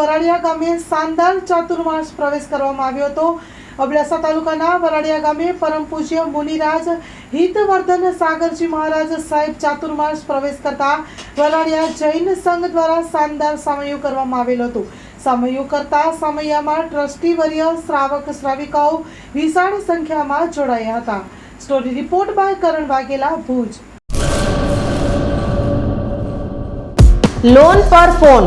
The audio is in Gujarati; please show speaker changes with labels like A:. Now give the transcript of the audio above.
A: વરાડિયા ગામે શાનદાર ચાતુર્માસ પ્રવેશ કરવામાં આવ્યો હતો. અબડાસા તાલુકાના વરાડિયા ગામે પરમ પૂજ્ય મુનિરાજ હિતવર્ધન સાગરજી મહારાજ સાહેબ ચાતુર્માસ પ્રવેશ કરતા વરાડિયા જૈન સંઘ દ્વારા શાનદાર સામયું કરવામાં આવેલ હતું. સામયું કરતા સામૈયામાં ટ્રસ્ટીવર્ય શ્રાવક શ્રાવિકાઓ વિશાળ સંખ્યામાં જોડાયા હતા. Story report by Karan Vaghela, Bhuj.
B: Loan પર ફોન